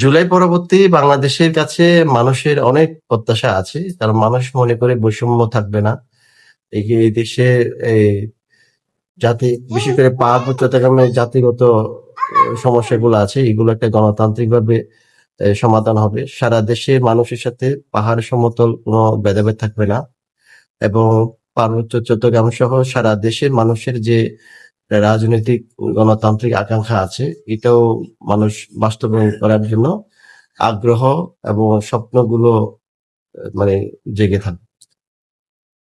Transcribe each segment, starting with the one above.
জুলাই পরবর্তী বাংলাদেশের কাছে মানুষের অনেক প্রত্যাশা আছে, কারণ মানুষ মনে করে বৈষম্য থাকবে না। এই দেশে জাতি, বিশেষ করে চট্টগ্রামের জাতিগত সমস্যাগুলো আছে, এগুলো একটা গণতান্ত্রিক ভাবে সমাধান হবে। সারা দেশে মানুষের সাথে পাহাড় সমতল, কোনো ভেদাভেদ থাকবে না। এবং পার্বত্য চট্টগ্রাম সহ সারা দেশের মানুষের যে রাজনৈতিক গণতান্ত্রিক আকাঙ্ক্ষা আছে, এটাও মানুষ বাস্তবায়ন করার জন্য আগ্রহ এবং স্বপ্নগুলো মানে জেগে থাকবে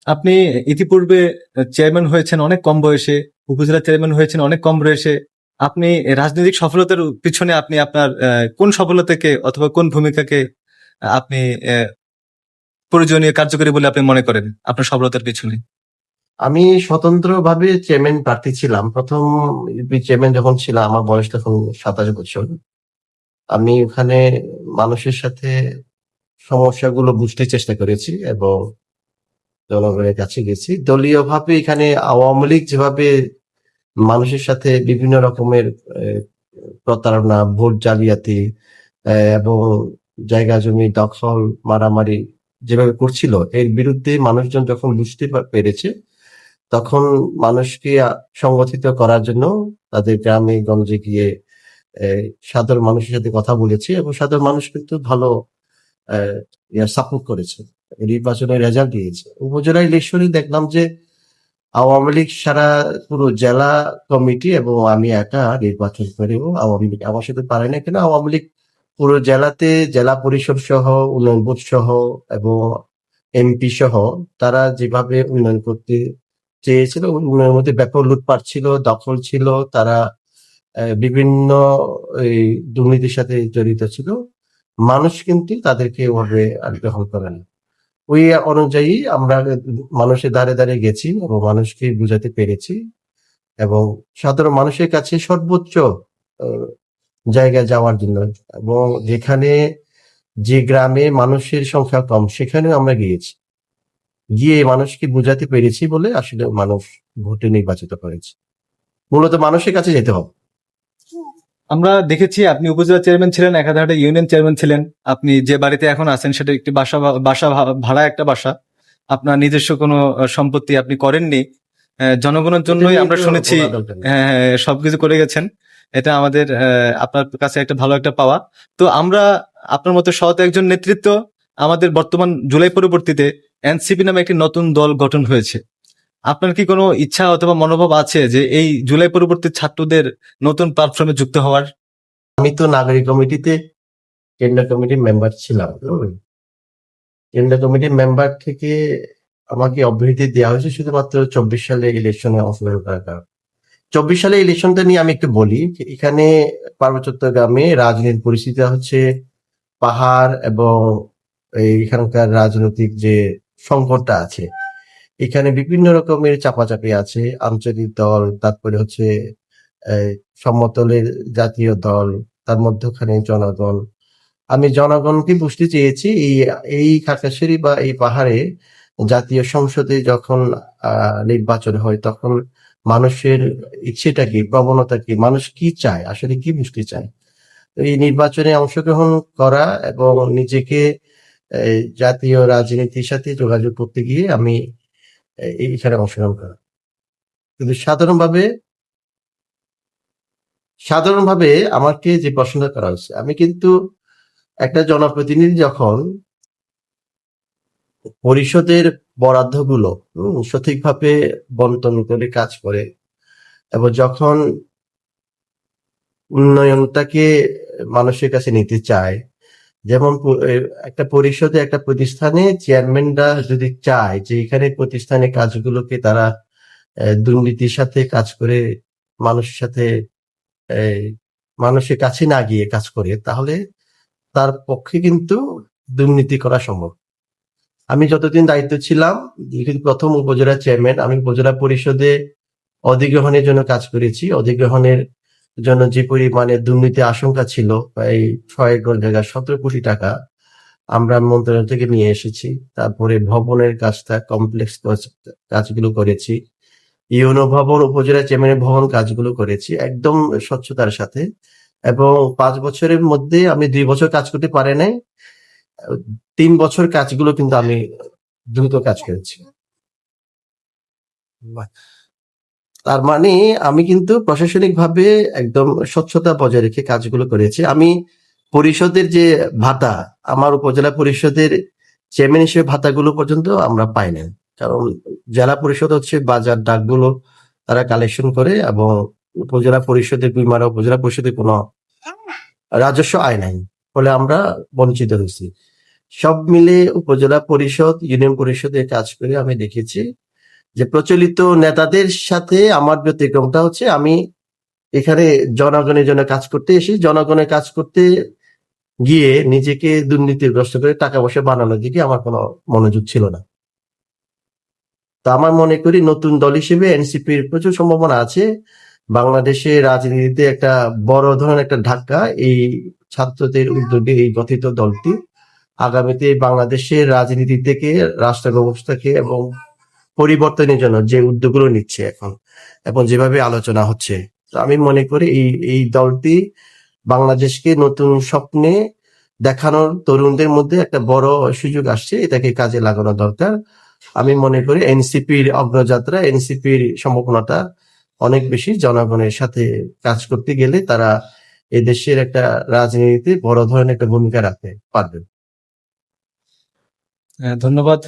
আপনি ইতিপূর্বে চেয়ারম্যান হয়েছেন অনেক কম বয়সে, উপজেলা চেয়ারম্যান হয়েছেন অনেক কম বয়সে। আপনি রাজনৈতিক সফলতার পিছনে আপনি আপনার কোন সফলতাকে অথবা কোন ভূমিকাকে আপনি প্রয়োজনীয় কার্যকরী বলে আপনি মনে করেন আপনার সফলতার পিছনে? আমি স্বতন্ত্রভাবে চেয়ারম্যান প্রার্থী ছিলাম। প্রথম চেয়ারম্যান যখন ছিলাম, আমার বয়স তখন সাতাশ বছর। আমি ওখানে মানুষের সাথে সমস্যাগুলো বুঝতে চেষ্টা করেছি এবং জনগণের কাছে গেছি। দলীয় ভাবে এখানে আওয়ামী লীগ যেভাবে মানুষের সাথে বিভিন্ন রকমের প্রতারণা, ভোট জালিয়াতি এবং জায়গা জমি দখল, মারামারি যেভাবে করছিল, এর বিরুদ্ধে মানুষজন যখন বুঝতে পেরেছে তখন মানুষকে সংগঠিত করার জন্য তাদের গ্রামে গঞ্জে গিয়ে সাধারণ মানুষের সাথে কথা বলেছি এবং সাধারণ মানুষ কিন্তু ভালো সাপোর্ট করেছে। নির্বাচনের রেজাল্ট দিয়েছে। উপজেলা ইলেকশনে দেখলাম যে আওয়ামী লীগ সারা পুরো জেলা কমিটি এবং আমি একা নির্বাচন করেও আওয়ামী লীগ আমার সাথে পারে না কেন আওয়ামী লীগ পুরো জেলাতে জেলা পরিষদ সহ, উন্নয়ন বোর্ড সহ এবং এমপি সহ তারা যেভাবে উন্নয়ন করতে চেয়েছিল উন্নয়নের মধ্যে ব্যাপক লুটপাট ছিল, দখল ছিল, তারা বিভিন্ন এই দুর্নীতির সাথে জড়িত ছিল। মানুষ কিন্তু তাদেরকে ওভাবে আর গ্রহণ করে না। ওই অনুযায়ী আমরা মানুষের দ্বারে দ্বারে গেছি এবং মানুষকে বুঝাতে পেরেছি এবং সাধারণ মানুষের কাছে সর্বোচ্চ জায়গায় যাওয়ার জন্য এবং যেখানে যে গ্রামে মানুষের সংখ্যা কম, সেখানেও আমরা গিয়েছি। গিয়ে মানুষকে বুঝাতে পেরেছি বলে আসলে মানুষ ভোটে নির্বাচিত করেছে মূলত মানুষের কাছে যেতে হবে। আমরা দেখেছি আপনি উপজেলা চেয়ারম্যান ছিলেন একাধারে ইউনিয়ন চেয়ারম্যান ছিলেন। আপনি যে বাড়িতে এখন আছেন সেটা একটি বাসা বাসা ভাড়া একটা বাসা। আপনার নিজস্ব কোনো সম্পত্তি আপনি করেননি। জনগণের জন্যই আমরা শুনেছি। হ্যাঁ হ্যাঁ, সবকিছু করে গেছেন। এটা আমাদের আপনার কাছে একটা ভালো একটা পাওয়া। তো আমরা আপনার মতো সৎ একজন নেতৃত্ব আমাদের বর্তমান জুলাই পরবর্তীতে এনসিপি নামে একটি নতুন দল গঠন হয়েছে। আপনার কি কোনো ইচ্ছা অথবা মনোভাব আছে যে এই জুলাই পরবর্তী ছাত্রদের নতুন প্ল্যাটফর্মে যুক্ত হওয়ার? আমি তো নাগরিক কমিটিতে কেন্দ্রীয় কমিটির মেম্বার ছিলাম। কেন্দ্রীয় কমিটির মেম্বার থেকে আমাকে অব্যাহতি দেওয়া হয়েছে শুধুমাত্র চব্বিশ সালে ইলেকশনে অংশগ্রহণ করার কারণে। চব্বিশ সালে ইলেকশনটা নিয়ে আমি একটু বলি এখানে পার্বত্য গ্রামে রাজনীতির পরিস্থিতি হচ্ছে পাহাড় এবং এখানকার রাজনৈতিক যে সংকটটা আছে। এখানে বিভিন্ন রকমের চাপাচাপি আছে। আঞ্চলিক দল, তারপরে হচ্ছে সমতলের জাতীয় দল, তার মধ্যখানে জনগণ। আমি জনগণকে বুঝতে চেয়েছি, এই এই খাগড়াছড়ি বা এই পাহাড়ে জাতীয় সংসদে যখন নির্বাচন হয়, তখন মানুষের ইচ্ছেটা কি, প্রবণতা কি, মানুষ কি চায়, আসলে কি বুঝতে চায়? এই নির্বাচনে অংশগ্রহণ করা এবং নিজেকে জাতীয় রাজনীতির সাথে যোগাযোগ করতে গিয়ে আমি এইখানে অংশগ্রহণ করা। কিন্তু সাধারণভাবে সাধারণভাবে আমাকে যে প্রশ্নটা করা হচ্ছে আমি কিন্তু একটা জনপ্রতিনিধি যখন পরিষদের বরাদ্দগুলো সঠিকভাবে বন্টন করে কাজ করে এবং যখন উন্নয়নটাকে মানুষের কাছে নিতে চায় যেমন একটা পরিষদে, একটা প্রতিষ্ঠানে চেয়ারম্যানরা যদি চায় যে এখানে প্রতিষ্ঠানে কাজগুলোকে তারা দুর্নীতির সাথে কাজ করে, মানুষের সাথে মানুষের কাছে না গিয়ে কাজ করে, তাহলে তার পক্ষে কিন্তু দুর্নীতি করা সম্ভব। আমি যতদিন দায়িত্ব ছিলাম প্রথম উপজেলা চেয়ারম্যান, আমি উপজেলা পরিষদে অধিগ্রহণের জন্য কাজ করেছি। অধিগ্রহণের জন্য যে পরিমাণে দুর্নীতি আশঙ্কা ছিল, প্রায় ছয় জায়গায় সতেরো কোটি টাকা আমরা মন্ত্রণালয় থেকে নিয়ে এসেছি। তারপরে ভবনের কাজটা কমপ্লেক্স কাজগুলো করেছি। ইউনো ভবন উপজেলা চেয়ারম্যানের ভবন কাজগুলো করেছি, একদম স্বচ্ছতার সাথে। এবং পাঁচ বছরের মধ্যে আমি দুই বছর কাজ করতে পারি নাই, তিন বছর কাজগুলো কিন্তু আমি দ্রুত কাজ করেছি। তার মানে আমি কিন্তু প্রশাসনিক ভাবে একদম স্বচ্ছতা বজায় রেখে কাজগুলো করেছি। আমি পরিষদের যে ভাতা, আমার উপজেলা পরিষদের চেয়ারম্যান হিসেবে ভাতাগুলো পর্যন্ত আমরা পাই না কারণ জেলা পরিষদ হচ্ছে বাজার ডাকগুলো তারা কালেকশন করে এবং উপজেলা পরিষদের গুইমারা উপজেলা পরিষদের কোনো রাজস্ব আয় নাই, ফলে আমরা বঞ্চিত হয়েছি। সব মিলে উপজেলা পরিষদ, ইউনিয়ন পরিষদে কাজ করে আমি দেখেছি যে প্রচলিত নেতাদের সাথে আমার ব্যতিক্রমটা হচ্ছে আমি এখানে জনগণের জন্য কাজ করতে এসে জনগণের কাজ করতে গিয়ে নিজেকে দুর্নীতিগ্রস্ত করে টাকা পয়সা বানানোর দিকে আমার কোনো মনোযোগ ছিল না। তা আমার মনে করি নতুন দল হিসেবে এনসিপির প্রচুর সম্ভাবনা আছে। বাংলাদেশে রাজনীতিতে একটা বড় ধরনের একটা ধাক্কা এই ছাত্রদের উদ্যোগে এই গঠিত দলটি। আগামীতে বাংলাদেশের রাজনীতি থেকে রাষ্ট্র ব্যবস্থাকে এবং পরিবর্তনের জন্য যে উদ্যোগগুলো নিচ্ছে এখন এবং যেভাবে আলোচনা হচ্ছে। তো আমি মনে করি এই এই দলটি বাংলাদেশকে নতুন স্বপ্নে দেখানোর তরুণদের মধ্যে একটা বড় সুযোগ আসছে এটাকে কাজে লাগানো দরকার। আমি মনে করি এনসিপির অগ্রযাত্রা এনসিপির সম্ভাবনাটা অনেক বেশি জনগণের সাথে কাজ করতে গেলে তারা এদেশের একটা রাজনীতিতে বড় ধরনের একটা ভূমিকা রাখতে পারবে। আহ, ধন্যবাদ।